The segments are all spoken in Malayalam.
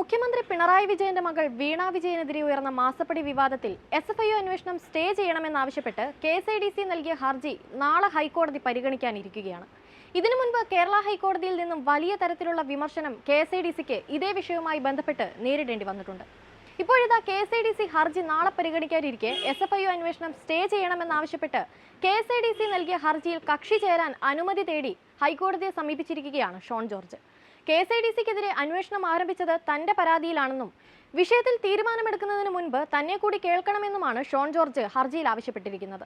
മുഖ്യമന്ത്രി പിണറായി വിജയന്റെ മകൾ വീണ വിജയനെതിരെ ഉയർന്ന മാസപ്പടി വിവാദത്തിൽ എസ് എഫ് ഐ അന്വേഷണം സ്റ്റേ ചെയ്യണമെന്നാവശ്യപ്പെട്ട് K S I D C നൽകിയ ഹർജി നാളെ ഹൈക്കോടതി പരിഗണിക്കാനിരിക്കുകയാണ്. ഇതിനു മുൻപ് കേരള ഹൈക്കോടതിയിൽ നിന്നും വലിയ തരത്തിലുള്ള വിമർശനം കെ എസ് ഐ ഡി സിക്ക് ഇതേ വിഷയവുമായി ബന്ധപ്പെട്ട് നേരിടേണ്ടി വന്നിട്ടുണ്ട്. ഇപ്പോഴിതാ K S I D C ഹർജി നാളെ പരിഗണിക്കാനിരിക്കെ എസ് എഫ് ഐ അന്വേഷണം സ്റ്റേ ചെയ്യണമെന്നാവശ്യപ്പെട്ട് K S I D C നൽകിയ ഹർജിയിൽ കക്ഷി ചേരാൻ അനുമതി തേടി ഹൈക്കോടതിയെ സമീപിച്ചിരിക്കുകയാണ് Shone George. K S I D സിക്കെതിരെ അന്വേഷണം ആരംഭിച്ചത് തന്റെ പരാതിയിലാണെന്നും വിഷയത്തിൽ തീരുമാനമെടുക്കുന്നതിന് മുൻപ് തന്നെ കൂടി കേൾക്കണമെന്നുമാണ് ഷോൺ ജോർജ് ഹർജിയിൽ ആവശ്യപ്പെട്ടിരിക്കുന്നത്.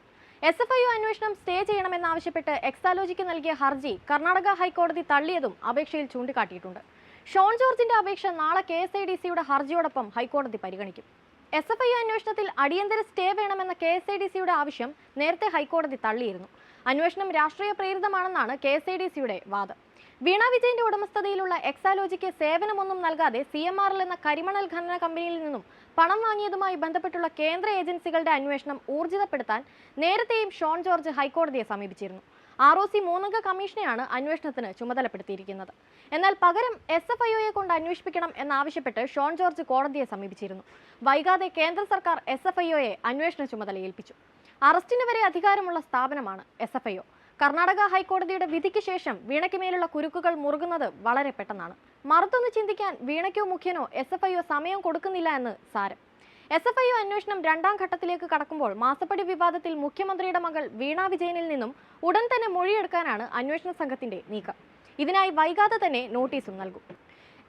എസ് എഫ് ഐ അന്വേഷണം സ്റ്റേ ചെയ്യണമെന്നാവശ്യപ്പെട്ട് എക്സാലോജിക്ക് നൽകിയ ഹർജി കർണാടക ഹൈക്കോടതി തള്ളിയതും അപേക്ഷയിൽ ചൂണ്ടിക്കാട്ടിയിട്ടുണ്ട്. ഷോൺ ജോർജിന്റെ അപേക്ഷ നാളെ കെ എസ് ഐ ഡി സിയുടെ ഹർജിയോടൊപ്പം ഹൈക്കോടതി പരിഗണിക്കും. എസ് എഫ് ഐ അന്വേഷണത്തിൽ അടിയന്തര സ്റ്റേ വേണമെന്ന കെ എസ് ഐ ഡി സിയുടെ ആവശ്യം നേരത്തെ ഹൈക്കോടതി തള്ളിയിരുന്നു. അന്വേഷണം രാഷ്ട്രീയ പ്രേരിതമാണെന്നാണ് കെ എസ് ഐ ഡി സിയുടെ വാദം. വീണ വിജയന്റെ ഉടമസ്ഥതയിലുള്ള എക്സാലോജിക്ക് സേവനമൊന്നും നൽകാതെ സി എം ആറിൽ എന്ന കരിമണൽ ഖനന കമ്പനിയിൽ നിന്നും പണം വാങ്ങിയതുമായി ബന്ധപ്പെട്ടുള്ള കേന്ദ്ര ഏജൻസികളുടെ അന്വേഷണം ഊർജിതപ്പെടുത്താൻ നേരത്തെയും ഷോൺ ജോർജ് ഹൈക്കോടതിയെ സമീപിച്ചിരുന്നു. ആർ ഒ സി മൂന്നംഗ കമ്മീഷനെയാണ് അന്വേഷണത്തിന് ചുമതലപ്പെടുത്തിയിരിക്കുന്നത്. എന്നാൽ പകരം എസ് എഫ് ഐഒയെ കൊണ്ട് അന്വേഷിപ്പിക്കണം എന്നാവശ്യപ്പെട്ട് ഷോൺ ജോർജ് കോടതിയെ സമീപിച്ചിരുന്നു. വൈകാതെ കേന്ദ്ര സർക്കാർ എസ് എഫ് ഐഒയെ അന്വേഷണ ചുമതല ഏൽപ്പിച്ചു അറസ്റ്റിന് വരെ അധികാരമുള്ള സ്ഥാപനമാണ് S F I O. Karnataka ഹൈക്കോടതിയുടെ വിധിക്ക് ശേഷം വീണയ്ക്ക് മേലുള്ള കുരുക്കുകൾ മുറുകുന്നത് വളരെ പെട്ടെന്നാണ്. മറുത്തൊന്ന് ചിന്തിക്കാൻ വീണയ്ക്കോ മുഖ്യനോ എസ് എഫ് സമയം കൊടുക്കുന്നില്ല എന്ന് സാരം. എസ് എഫ് ഐ അന്വേഷണം രണ്ടാം ഘട്ടത്തിലേക്ക് കടക്കുമ്പോൾ മാസപ്പടി വിവാദത്തിൽ മുഖ്യമന്ത്രിയുടെ മകൾ വീണ വിജയനിൽ നിന്നും ഉടൻ തന്നെ മൊഴിയെടുക്കാനാണ് അന്വേഷണ സംഘത്തിന്റെ നീക്കം. ഇതിനായി വൈകാതെ തന്നെ നോട്ടീസും നൽകും.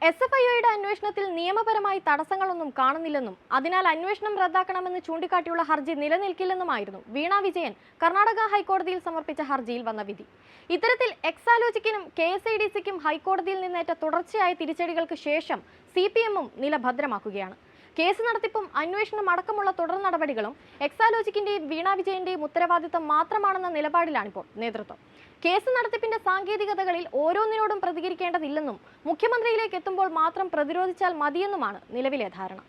എസ് എഫ് ഐയുടെ അന്വേഷണത്തിൽ നിയമപരമായി തടസ്സങ്ങളൊന്നും കാണുന്നില്ലെന്നും അതിനാൽ അന്വേഷണം റദ്ദാക്കണമെന്ന് ചൂണ്ടിക്കാട്ടിയുള്ള ഹർജി നിലനിൽക്കില്ലെന്നുമായിരുന്നു വീണ വിജയൻ കർണാടക ഹൈക്കോടതിയിൽ സമർപ്പിച്ച ഹർജിയിൽ വന്ന വിധി. ഇത്തരത്തിൽ എക്സാലോജിക്കിനും കെ എസ് ഐ ഡി സിക്കും ഹൈക്കോടതിയിൽ നിന്നേറ്റ തുടർച്ചയായ തിരിച്ചടികൾക്ക് ശേഷം സി പി എമ്മും നില ഭദ്രമാക്കുകയാണ് കേസ് നടത്തിപ്പും അന്വേഷണം അടക്കമുള്ള തുടർ നടപടികളും എക്സാലോജിക്കിന്റെയും വീണ വിജയന്റെയും ഉത്തരവാദിത്തം മാത്രമാണെന്ന നിലപാടിലാണിപ്പോൾ നേതൃത്വം. കേസ് നടത്തിപ്പിന്റെ സാങ്കേതികതകളിൽ ഓരോന്നിനോടും പ്രതികരിക്കേണ്ടതില്ലെന്നും മുഖ്യമന്ത്രിയിലേക്ക് എത്തുമ്പോൾ മാത്രം പ്രതിരോധിച്ചാൽ മതിയെന്നുമാണ് നിലവിലെ ധാരണ.